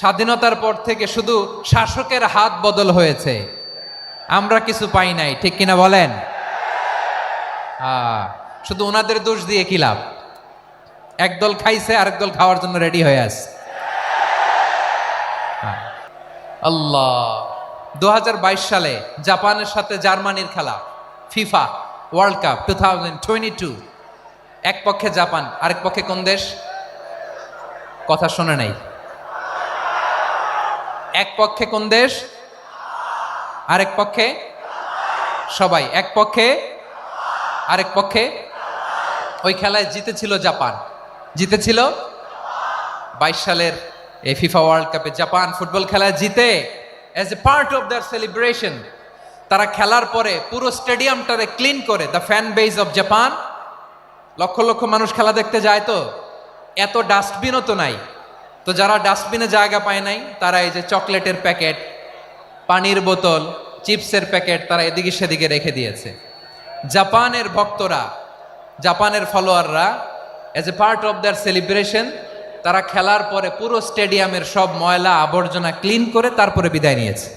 স্বাধীনতার পর থেকে শুধু শাসকের হাত বদল হয়েছে। আমরা কিছু পাই নাই, ঠিক কিনা বলেন? শুধু ওনাদের দোষ দিয়ে কি লাভ? একদল খাইছে, আরেক দল খাওয়ার জন্য রেডি হয়ে আছে। আল্লাহ। দু হাজার বাইশ সালে জাপানের সাথে জার্মানির খেলা, FIFA world cup, two thousand twenty two. এক পক্ষে জাপান, আরেক পক্ষে কোন দেশ? কথা শোনে নাই। এক পক্ষে কোন দেশ? আরেক পক্ষে? সবাই। এক পক্ষে? আরেক পক্ষে? ওই খেলায় জিতেছিল জাপান। জিতেছিল বাইশ সালের এই ফিফা ওয়ার্ল্ড কাপে জাপান ফুটবল খেলায় জিতে। As a part of their celebration তারা খেলার পরে পুরো স্টেডিয়ামটারে ক্লিন করে the fan base of Japan lakh lakh মানুষ খেলা দেখতে যায় তো। এত ডাস্টবিনও তো নাই। তো যারা ডাস্টবিনে জায়গা পায় নাই, তারা এই যে চকলেটের প্যাকেট, পানির বোতল, চিপসের প্যাকেট, তারা এদিকে সেদিকে রেখে দিয়েছে। জাপানের ভক্তরা, জাপানের ফলোয়াররা as a part of their celebration তারা খেলার পরে পুরো স্টেডিয়ামের সব ময়লা আবর্জনা ক্লিন করে তারপরে বিদায় নিয়েছে।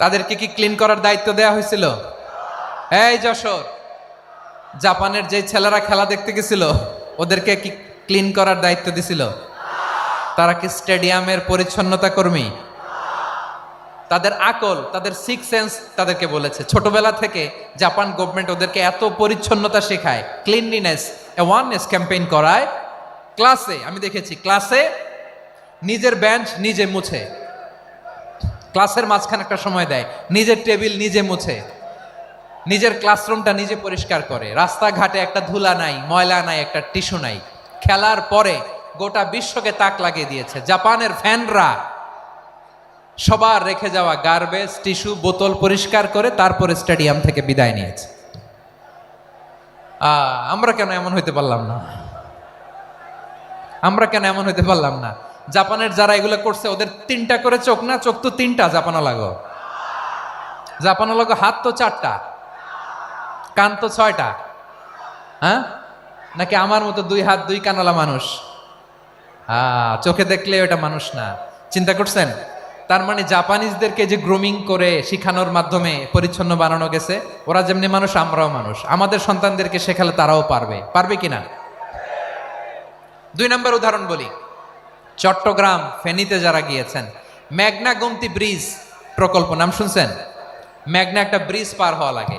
তাদেরকে কি ক্লিন করার দায়িত্ব দেওয়া হয়েছিল? এই যশোর, জাপানের যে ছেলেরা খেলা দেখতে গেছিল ওদেরকে কি ক্লিন করার দায়িত্ব দিছিল? তারা কি স্টেডিয়ামের পরিচ্ছন্নতা কর্মী? তাদের আকল, তাদের সিক্স সেন্স তাদেরকে বলেছে। ছোটবেলা থেকে জাপান গভর্নমেন্ট ওদেরকে এত পরিচ্ছন্নতা শেখায় ক্লিনলিনেস অ্যাওয়ারনেস ক্যাম্পেইন করায়। ক্লাসে আমি দেখেছি ক্লাসে নিজের বেঞ্চ নিজে মুছে। ক্লাসের মাঝখানে একটা সময় দেয়, নিজের টেবিল নিজে মুছে। নিজের ক্লাসরুমটা নিজে পরিষ্কার করে। রাস্তাঘাটে একটা ধুলা নাই, ময়লা নাই, একটা টিস্যু নাই। খেলার পরে গোটা বিশ্বকে তাক লাগিয়ে দিয়েছে। জাপানের ফ্যানরা সবার রেখে যাওয়া গার্বেজ টিস্যু বোতল পরিষ্কার করে তারপরে স্টেডিয়াম থেকে বিদায় নিয়েছে। আমরা কেন এমন হইতে পারলাম না? আমরা কেন এমন হইতে পারলাম না? জাপানের যারা এগুলো করছে, ওদের তিনটা করে চোখ না, চোখ তো তিনটা জাপানা লাগো জাপানা লাগো হাত তো চারটা। কান তো ছয়টা? হ্যাঁ? নাকি আমার মতো দুই হাত দুই কানওয়ালা মানুষ? হ্যাঁ চোখে দেখলে ওটা মানুষ না। চিন্তা করছেন? তার মানে জাপানিজদেরকে যে গ্রুমিং করে শিখানোর মাধ্যমে পরিচ্ছন্ন বানানো গেছে, ওরা যেমনি মানুষ, আমরাও মানুষ। আমাদের সন্তানদেরকে শেখালে তারাও পারবে। পারবে কিনা? দুই নম্বর উদাহরণ বলি। চট্টগ্রাম ফেনীতে যারা গিয়েছেন মেঘনা গোমতি ব্রিজ প্রকল্প, নাম শুনছেন? ম্যাগনা একটা ব্রিজ পার হওয়া লাগে।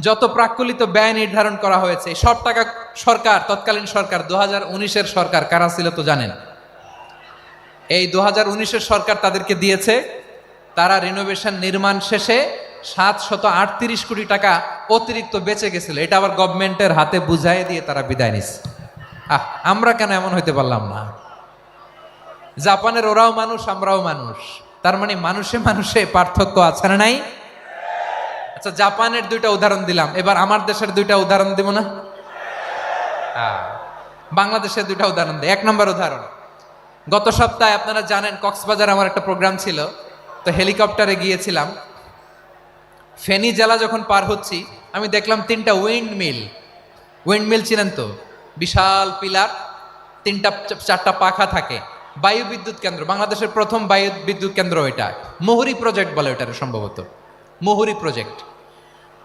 যত প্রাক্কলিত ব্যয় নির্ধারণ করা হয়েছে, সব টাকা সরকার, তৎকালীন সরকার দু হাজার সরকার কারা ছিল তো জানেন? এই দু হাজার সরকার তাদেরকে দিয়েছে, তারা রিনোভেশন নির্মাণ শেষে সাত শত আটত্রিশ কোটি টাকা অতিরিক্ত বেঁচে গেছিল। এটা আবার গভর্নমেন্টের হাতে বুঝাই দিয়ে তারা বিদায় নিছে। আহ, আমরা কেন এমন হইতে পারলাম না? জাপানের ওরাও মানুষ, আমরাও মানুষ। তার মানে মানুষে মানুষে পার্থক্য আছে না নাই? আচ্ছা জাপানের দুইটা উদাহরণ দিলাম। এবার আমার দেশের দুইটা উদাহরণ দিব না? বাংলাদেশের দুইটা উদাহরণ দিই এক নম্বর উদাহরণ। গত সপ্তাহে আপনারা জানেন, কক্সবাজার আমার একটা প্রোগ্রাম ছিল। তো হেলিকপ্টারে গিয়েছিলাম। ফেনী জেলা যখন পার হচ্ছি, আমি দেখলাম তিনটা উইন্ড মিল উইন্ড মিল ছিলেন তো? বিশাল পিলার, তিনটা, চারটা পাখা থাকে। বায়ু বিদ্যুৎ কেন্দ্র, বাংলাদেশের প্রথম বায়ু বিদ্যুৎ কেন্দ্র এটা মুহুরি প্রজেক্ট বলে এটার সম্ভবত। মুহুরি প্রজেক্ট।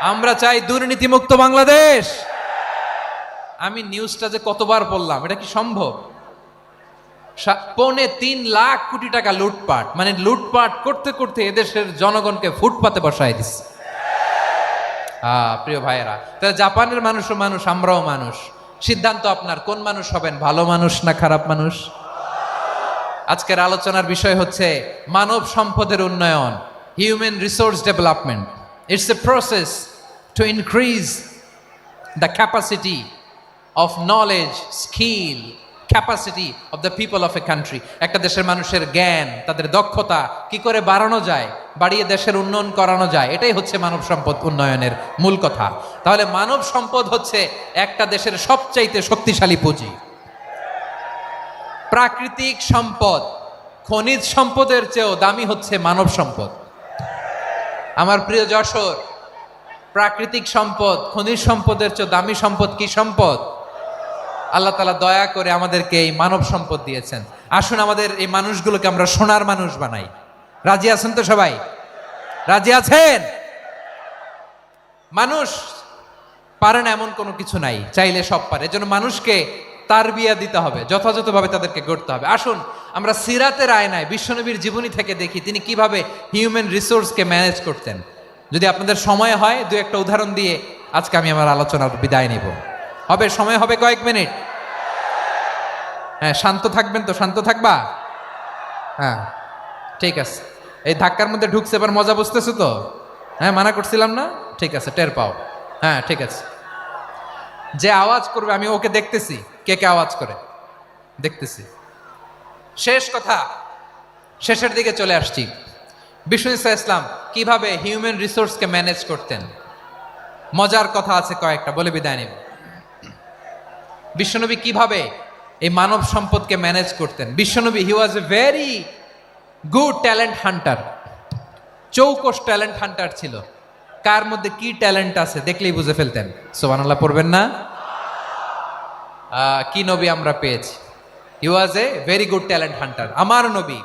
আমরা চাই দুর্নীতিমুক্ত বাংলাদেশ। আমি নিউজটা যে কতবার বললাম এটা কি সম্ভব? পৌনে তিন লাখ কোটি টাকা লুটপাট মানে লুটপাট করতে করতে এদেশের জনগণকে ফুটপাতে বসায় দিচ্ছে। প্রিয় ভাইয়েরা, তাহলে জাপানের মানুষও মানুষ, আমরাও মানুষ। সিদ্ধান্ত আপনার, কোন মানুষ হবেন, ভালো মানুষ না খারাপ মানুষ? আজকের আলোচনার বিষয় হচ্ছে মানব সম্পদের উন্নয়ন human resource development it's a process to increase the capacity of knowledge skill capacity of the people of a country একটা দেশের মানুষের জ্ঞান, তাদের দক্ষতা কি করে বাড়ানো যায়, বাড়িয়ে দেশের উন্নয়ন করানো যায়, এটাই হচ্ছে মানব সম্পদ উন্নয়নের মূল কথা। তাহলে মানব সম্পদ হচ্ছে একটা দেশের সবচাইতে শক্তিশালী পুঁজি। প্রাকৃতিক সম্পদ, খনিজ সম্পদের চেয়েও দামি হচ্ছে মানব সম্পদ। আমার প্রিয় যশোর, প্রাকৃতিক সম্পদ, খনিজ সম্পদের চেয়ে দামি সম্পদ কি সম্পদ? আল্লাহ তালা দয়া করে আমাদেরকে এই মানব সম্পদ দিয়েছেন। আসুন আমাদের এই মানুষগুলোকে আমরা সোনার মানুষ বানাই। রাজি আছেন তো সবাই? রাজি আছেন? মানুষ পারে না এমন কোনো কিছু নাই, চাইলে সব পারে। এজন্য মানুষকে তার বিয়া দিতে হবে, যথাযথভাবে তাদেরকে গড়তে হবে। আসুন আমরা সিরাতের আয়নায় বিশ্বনবীর জীবনী থেকে দেখি তিনি কীভাবে হিউম্যান রিসোর্সকে ম্যানেজ করতেন। যদি আপনাদের সময় হয়, দু একটা উদাহরণ দিয়ে আজকে আমি আমার আলোচনার বিদায় নিব। হবে, সময় হবে কয়েক মিনিট। হ্যাঁ শান্ত থাকবেন তো? শান্ত থাকবা? হ্যাঁ ঠিক আছে। এই ধাক্কার মধ্যে ঢুকছে, এবার মজা বুঝতেছো তো? হ্যাঁ মানা করছিলাম না? ঠিক আছে, টের পাও। হ্যাঁ ঠিক আছে। যে আওয়াজ করবে, আমি ওকে দেখতেছি। কে কে আওয়াজ করে? দেখতেছি। শেষ কথা, শেষের দিকে চলে আসছি। বিষ্ণু ইসা ইসলাম, কীভাবে হিউম্যান রিসোর্সকে ম্যানেজ করতেন? মজার কথা আছে কয়েকটা, বলে বিদায় নেব। বিশ্বনবী কীভাবে এই মানব সম্পদকে ম্যানেজ করতেন? বিশ্বনবী he was a very good talent hunter চৌকস talent hunter ছিল। কার মধ্যে কি ট্যালেন্ট আছে দেখলেই বুঝে ফেলতেন। সোবানাল্লাহ পড়বেন না? কি নবী আমরা পেয়েছি? He was a very good talent hunter আমার নবী,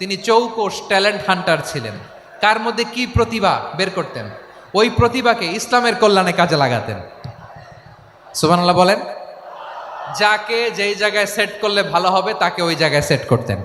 তিনি চৌকোষ ট্যালেন্ট হান্টার ছিলেন। কার মধ্যে কি প্রতিভা বের করতেন? ওই প্রতিভাকে ইসলামের কল্যাণে কাজে লাগাতেন। সুবানাল্লাহ বলেন, যাকে যেই জায়গায় সেট করলে ভালো হবে, তাকে ওই জায়গায় সেট করতেন।